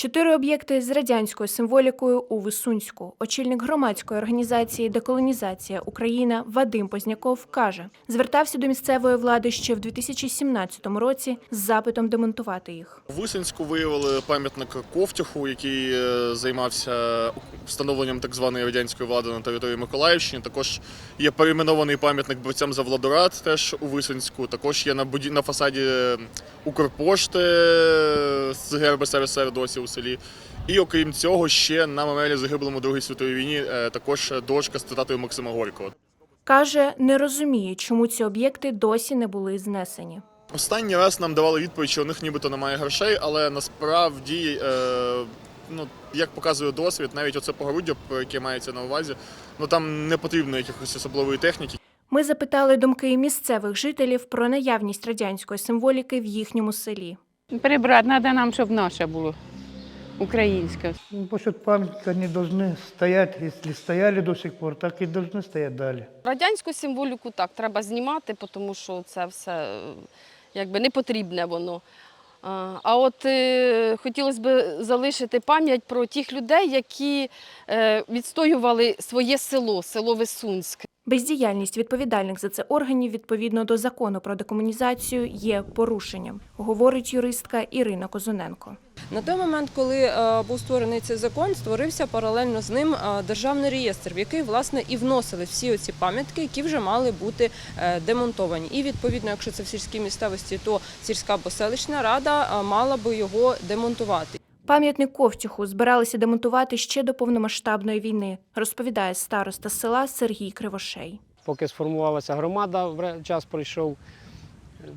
Чотири об'єкти з радянською символікою у Висунську. Очільник громадської організації Деколонізація Україна Вадим Позняков каже, звертався до місцевої влади ще в 2017 році з запитом демонтувати їх. У Висинську виявили пам'ятник Ковтюху, який е, займався встановленням так званої радянської влади на території Миколаївщини. Також є перейменований пам'ятник борцям за Владорад, теж у Висинську. Також є на на фасаді е, Укрпошти е, з герби СРСР досі селі. І окрім цього, ще на меморіалі загиблому у Другій світовій війні е, також дошка з цитатою Максима Горького. Каже, не розуміє, чому ці об'єкти досі не були знесені. Останній раз нам давали відповідь, що у них нібито немає грошей, але насправді, е, ну як показує досвід, навіть оце погороддя, про яке мається на увазі, ну там не потрібно якихось особливої техніки. Ми запитали думки місцевих жителів про наявність радянської символіки в їхньому селі. Прибрати треба нам, щоб наше було українське. Ну, Насчет памятника они должны стоять, если стояли до сих пор, так и должны стоять далее. Радянську символіку так треба знімати, тому що це все е, якби не потрібне воно. А от е, хотілося б залишити пам'ять про тих людей, які е, відстоювали своє село, село Висунське. Бездіяльність відповідальних за це органів відповідно до закону про декомунізацію є порушенням, говорить юристка Ірина Козуненко. На той момент, коли е, був створений цей закон, створився паралельно з ним е, державний реєстр, в який власне і вносили всі оці пам'ятки, які вже мали бути е, демонтовані. І відповідно, якщо це в сільській місцевості, то сільська або селищна рада мала би його демонтувати. Пам'ятник Ковтюху збиралися демонтувати ще до повномасштабної війни, розповідає староста села Сергій Кривошей. поки сформувалася громада, час пройшов.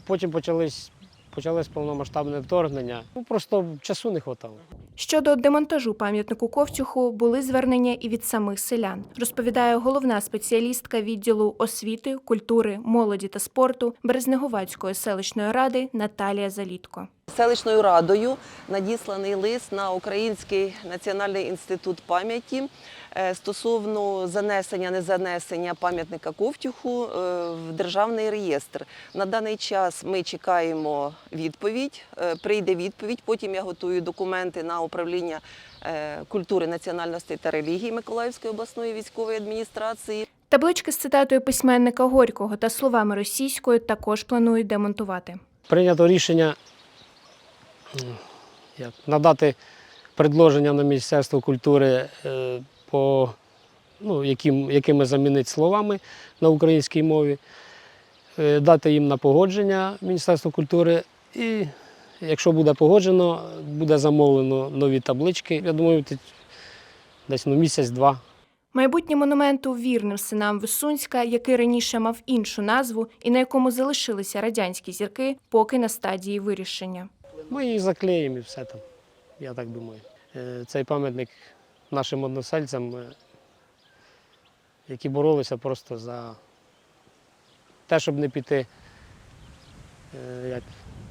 Потім почались, почалось повномасштабне вторгнення. Ну, просто часу не вистачало. Щодо демонтажу пам'ятнику Ковтюху були звернення і від самих селян, розповідає головна спеціалістка відділу освіти, культури, молоді та спорту Березнеговацької селищної ради Наталія Залітко. Селищною радою надісланий лист на Український національний інститут пам'яті е, стосовно занесення незанесення пам'ятника Ковтюху е, в державний реєстр. На даний час ми чекаємо відповідь. е, Прийде відповідь. Потім я готую документи на управління культури, національності та релігії Миколаївської обласної військової адміністрації. Таблички з цитатою письменника Горького та словами російською також планують демонтувати. Прийнято рішення як, надати предложення на Міністерство культури, е, по, ну, яким, якими замінити словами на українській мові, е, дати їм на погодження Міністерство культури. І якщо буде погоджено, буде замовлено нові таблички. Я думаю, десь ну, місяць-два Майбутнє монументу вірним синам Висунська, який раніше мав іншу назву і на якому залишилися радянські зірки, поки на стадії вирішення. Ми її заклеїмо і все там, я так думаю. Е, Цей пам'ятник нашим односельцям, е, які боролися просто за те, щоб не піти е, як,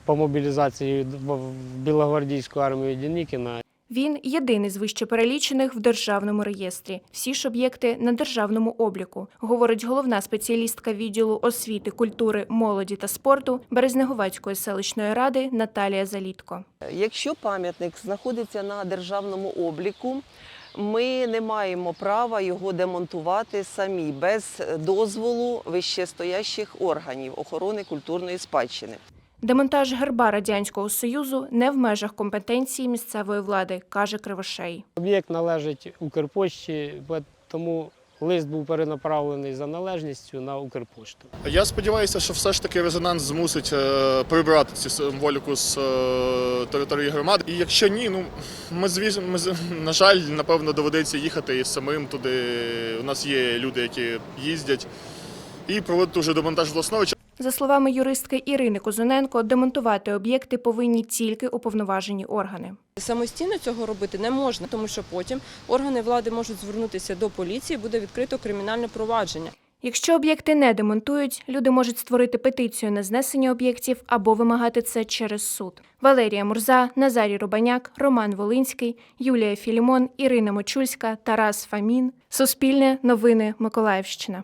по мобілізації в Білогвардійську армію Дінікіна. Він єдиний з вище перелічених в державному реєстрі. Всі ж об'єкти на державному обліку, говорить головна спеціалістка відділу освіти, культури, молоді та спорту Березнеговацької селищної ради Наталія Залітко. Якщо пам'ятник знаходиться на державному обліку, ми не маємо права його демонтувати самі без дозволу вищестоящих органів охорони культурної спадщини. Демонтаж герба радянського союзу не в межах компетенції місцевої влади, каже Кривошей. Об'єкт належить Укрпошті, бо- тому лист був перенаправлений за належністю на Укрпошту. Я сподіваюся, що все ж таки резонанс змусить е, прибрати цю символіку з е, території громади. І якщо ні, ну ми звісно, ми на жаль, напевно, доведеться їхати і самим туди. У нас є люди, які їздять, і проводити вже демонтаж власнович. За словами юристки Ірини Козуненко, демонтувати об'єкти повинні тільки уповноважені органи. Самостійно цього робити не можна, тому що потім органи влади можуть звернутися до поліції, буде відкрито кримінальне провадження. Якщо об'єкти не демонтують, люди можуть створити петицію на знесення об'єктів або вимагати це через суд. Валерія Мурза, Назарій Рубаняк, Роман Волинський, Юлія Філімон, Ірина Мочульська, Тарас Фамін. Суспільне новини Миколаївщина.